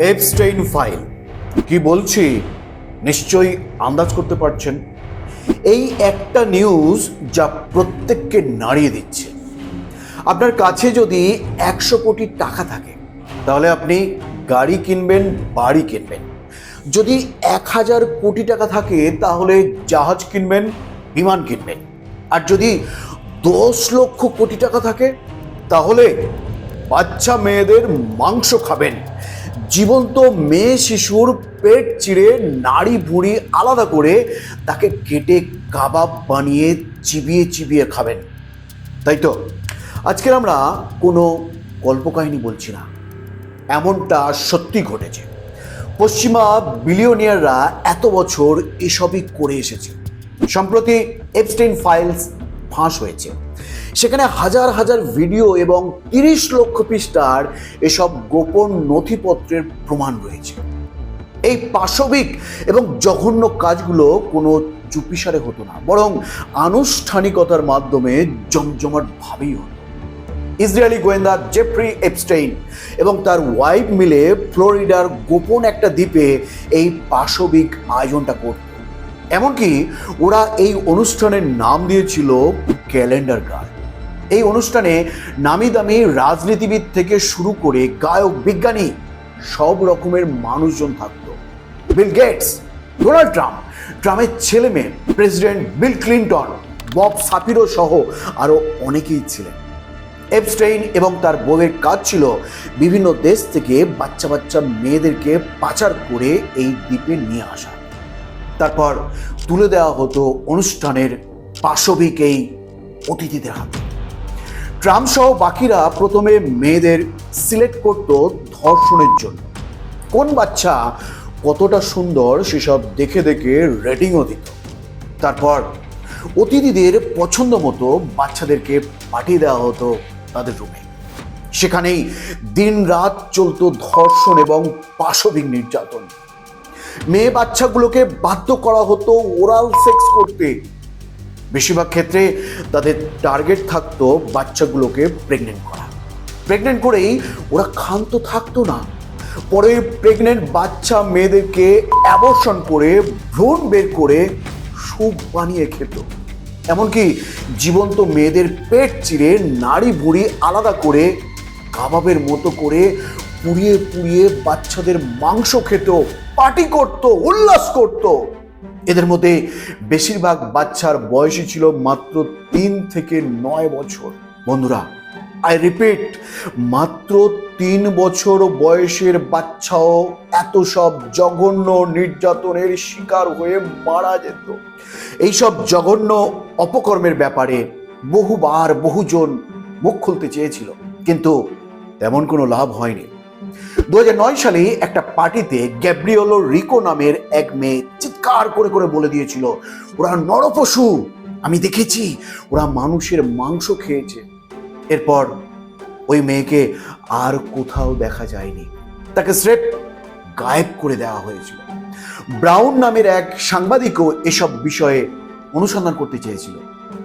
Epstein file কি বলছি? নিশ্চয়ই আন্দাজ করতে পারছেন? এই একটা নিউজ যা প্রত্যেককে নাড়িয়ে দিচ্ছে। আপনার কাছে যদি একশো কোটি টাকা থাকে, তাহলে আপনি গাড়ি কিনবেন, বাড়ি কিনবেন। যদি এক হাজার কোটি টাকা থাকে, তাহলে জাহাজ কিনবেন, বিমান কিনবেন। আর যদি দশ লক্ষ কোটি টাকা থাকে, তাহলে বাচ্চা মেয়েদের মাংস খাবেন। জীবন্ত মেয়ে শিশুর পেট চিড়ে নাড়ি ভুঁড়ি আলাদা করে তাকে কেটে কাবাব বানিয়ে চিবিয়ে চিবিয়ে খাবেন। তাই তো? আজকের আমরা কোনো কল্পকাহিনী বলছি না। এমনটা সত্যি ঘটেছে। পশ্চিমা বিলিয়নিয়াররা এত বছর এসবই করে এসেছে। সম্প্রতি এপস্টেইন ফাইলস ফাঁস হয়েছে। সেখানে হাজার হাজার ভিডিও এবং তিরিশ লক্ষ পৃষ্ঠার এসব গোপন নথিপত্রের প্রমাণ রয়েছে। এই পাশবিক এবং জঘন্য কাজগুলো কোনো চুপিসারে হতো না, বরং আনুষ্ঠানিকতার মাধ্যমে জমজমাট ভাবেই হতো। ইসরায়েলি গোয়েন্দা জেফ্রি এপস্টেইন এবং তার ওয়াইফ মিলে ফ্লোরিডার গোপন একটা দ্বীপে এই পাশবিক আয়োজনটা করত। এমনকি ওরা এই অনুষ্ঠানের নাম দিয়েছিল ক্যালেন্ডার গার্ড। এই অনুষ্ঠানে নামি দামি রাজনীতিবিদ থেকে শুরু করে গায়ক, বিজ্ঞানী সব রকমের মানুষজন থাকতো। বিল গেটস ডোনাল্ড ট্রাম্প ট্রাম্পের ছেলে মেয়ে president Bill Clinton Bob Shapiro সহ আরও অনেকেই ছিলেন। এপস্টেইন এবং তার বউয়ের কাজ ছিল বিভিন্ন দেশ থেকে বাচ্চা বাচ্চা মেয়েদেরকে পাচার করে এই দ্বীপে নিয়ে আসা। তারপর তুলে দেওয়া হতো অনুষ্ঠানের পাশবিক এই অতিথিদের হাতে। ট্রাম্প সহ বাকিরা প্রথমে মেয়েদের সিলেক্ট করত ধর্ষণের জন্য। কোন বাচ্চা কতটা সুন্দর সেসব দেখে দেখে রেটিংও দিত। তারপর অতিথিদের পছন্দ মতো বাচ্চাদেরকে পাঠিয়ে দেওয়া হতো তাদের রুমে। সেখানেই দিন রাত চলতো ধর্ষণ এবং পাশবিক নির্যাতন। মেয়ে বাচ্চাগুলোকে বাধ্য করা হতো ওরাল সেক্স করতে। বেশিরভাগ ক্ষেত্রে তাদের টার্গেট থাকতো বাচ্চাগুলোকে প্রেগনেন্ট করা। প্রেগনেন্ট করেই ওরা ক্ষান্ত থাকতো না। পরে প্রেগনেন্ট বাচ্চা মেয়েদেরকে অ্যাবর্শন করে, ভ্রূণ বের করে স্যুপ বানিয়ে খেত। এমনকি জীবন্ত মেয়েদের পেট চিরে নাড়ি ভুড়ি আলাদা করে কাবাবের মতো করে পুড়িয়ে পুড়িয়ে বাচ্চাদের মাংস খেত পার্টি করত, উল্লাস করত। এদের মধ্যে বেশিরভাগ বাচ্চার বয়সই ছিল মাত্র তিন থেকে নয় বছর। বন্ধুরা আই রিপিট মাত্র তিন বছর বয়সের বাচ্চাও এত সব জঘন্য নির্যাতনের শিকার হয়ে মারা যেত। এইসব জঘন্য অপকর্মের ব্যাপারে বহুবার বহুজন মুখ খুলতে চেয়েছিল, কিন্তু তেমন কোনো লাভ হয়নি। দু হাজার নয় সালে একটা পার্টিতে গ্যাব্রিওলো রিকো নামের এক মেয়ে চিৎকার করে করে বলে দিয়েছিল, ওরা নরপশু, আমি দেখেছি, ওরা মানুষের মাংস খেয়েছে। এরপর ওই মেয়েকে আর কোথাও দেখা যায়নি। তাকে স্রেফ গায়েব করে দেওয়া হয়েছিল। ব্রাউন নামের এক সাংবাদিকও এসব বিষয়ে অনুসন্ধান করতে চেয়েছিল।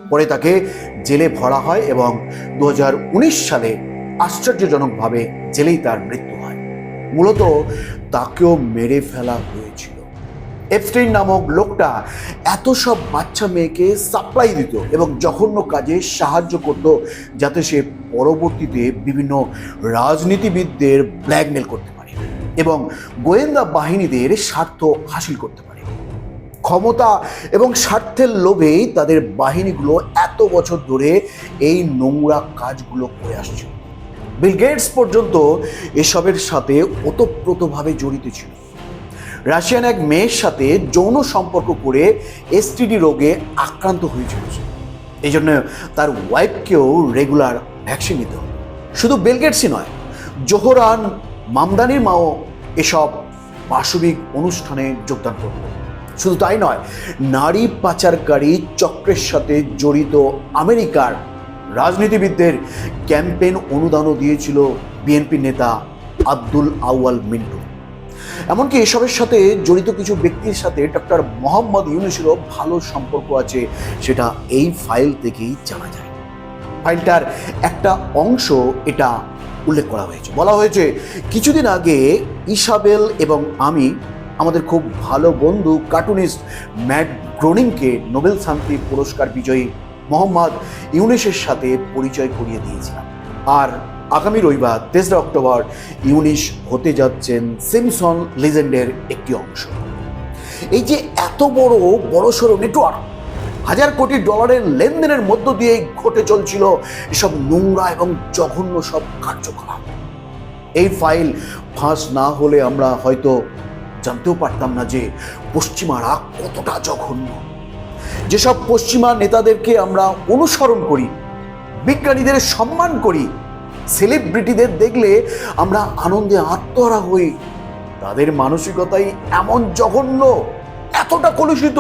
পরে তাকে জেলে ভরা হয় এবং দু হাজার উনিশ সালে আশ্চর্যজনকভাবে জেলেই তার মৃত্যু হয়। মূলত তাকেও মেরে ফেলা হয়েছিল। এপস্টেইন নামক লোকটা এত সব বাচ্চা মেয়েকে সাপ্লাই দিত এবং জঘন্য কাজে সাহায্য করত যাতে সে পরবর্তীতে বিভিন্ন রাজনীতিবিদদের ব্ল্যাকমেল করতে পারে এবং গোয়েন্দা বাহিনীদের স্বার্থ হাসিল করতে পারে। ক্ষমতা এবং স্বার্থের লোভেই তাদের বাহিনীগুলো এত বছর ধরে এই নোংরা কাজগুলো করে আসছে। বিল গেটস পর্যন্ত এসবের সাথে ওতপ্রোতভাবে জড়িত ছিল। রাশিয়ান এক মেয়ের সাথে যৌন সম্পর্ক করে এসটিডি রোগে আক্রান্ত হয়েছিল সে। এই জন্য তার ওয়াইফকেও রেগুলার ভ্যাকসিন নিতে হতো শুধু বেলগেটসই নয় জোহরান মামদানির মাও এসব পাশবিক অনুষ্ঠানে যোগদান করত শুধু তাই নয়, নারী পাচারকারী চক্রের সাথে জড়িত আমেরিকার রাজনীতিবিদদের ক্যাম্পেইন অনুদানও দিয়েছিল বিএনপি নেতা আব্দুল আউয়াল মিন্টু। এমনকি এসবের সাথে জড়িত কিছু ব্যক্তির সাথে ডক্টর মোহাম্মদ ইউনুসেরও ভালো সম্পর্ক আছে, সেটা এই ফাইল থেকেই জানা যায়। ফাইলটার একটা অংশ এটা উল্লেখ করা হয়েছে। বলা হয়েছে, কিছুদিন আগে ইসাবেল এবং আমি, আমাদের খুব ভালো বন্ধু, কার্টুনিস্ট ম্যাট গ্রোনিংকে নোবেল শান্তি পুরস্কার বিজয়ী মোহাম্মদ ইউনেসের সাথে পরিচয় করিয়ে দিয়েছিলাম। আর আগামী রবিবার, তেসরা অক্টোবর, ইউনিশ হতে যাচ্ছেন সিমসন লিজেন্ডের একটি অংশ। এই যে এত বড়, বড়সড় নেটওয়ার্ক হাজার কোটি ডলারের লেনদেনের মধ্য দিয়ে ঘটে চলছিল এসব নোংরা এবং জঘন্য সব কার্যকলাপ। এই ফাইল ফাঁস না হলে আমরা হয়তো জানতেও পারতাম না যে পশ্চিমারা কতটা জঘন্য। যেসব পশ্চিমা নেতাদেরকে আমরা অনুসরণ করি, বিজ্ঞানীদের সম্মান করি সেলিব্রিটিদের দেখলে আমরা আনন্দে আত্মহারা হই। তাদের মানসিকতাই এমন জঘন্য, এতটা কলুষিত।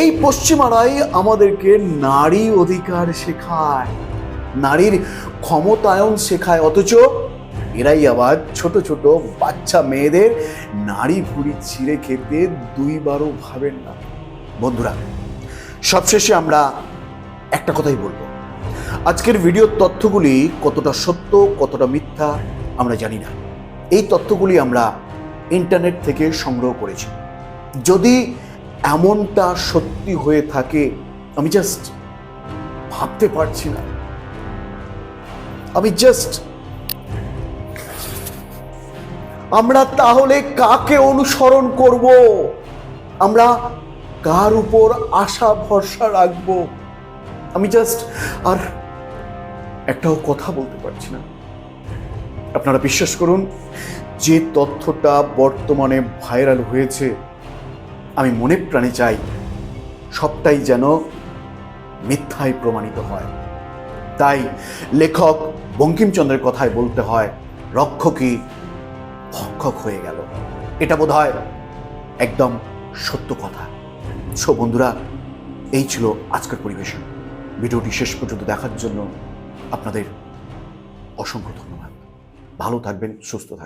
এই পশ্চিমারাই আমাদেরকে নারী অধিকার শেখায়, নারীর ক্ষমতায়ন শেখায়। অথচ এরাই আবার ছোট ছোট বাচ্চা মেয়েদের নারী ভুড়ি ছিঁড়ে খেতে দুইবারও ভাবেন না। বন্ধুরা, সবশেষে আমরা একটা কথাই বলব। আজকের ভিডিওর তথ্যগুলি কতটা সত্য, কতটা মিথ্যা, আমরা জানি না। এই তথ্যগুলি আমরা ইন্টারনেট থেকে সংগ্রহ করেছি। যদি এমনটা সত্যি হয়ে থাকে, আমি জাস্ট ভাবতে পারছি না। আমি জাস্ট আমরা তাহলে কাকে অনুসরণ করব? আমরা কার উপর আশা ভরসা রাখব? আমি জাস্ট আর একটাও কথা বলতে পারছি না। আপনারা বিশ্বাস করুন, যে তথ্যটা বর্তমানে ভাইরাল হয়েছে, আমি মনে প্রাণে চাই সবটাই যেন মিথ্যায় প্রমাণিত হয়। তাই লেখক বঙ্কিমচন্দ্রের কথায় বলতে হয়, রক্ষকই ভক্ষক হয়ে গেল। এটা বোধ হয় একদম সত্য কথা। সো বন্ধুরা, এই ছিল আজকের পরিবেশন। ভিডিওটি শেষ পর্যন্ত দেখার জন্য আপনাদের অসংখ্য ধন্যবাদ। ভালো থাকবেন সুস্থ থাকবেন।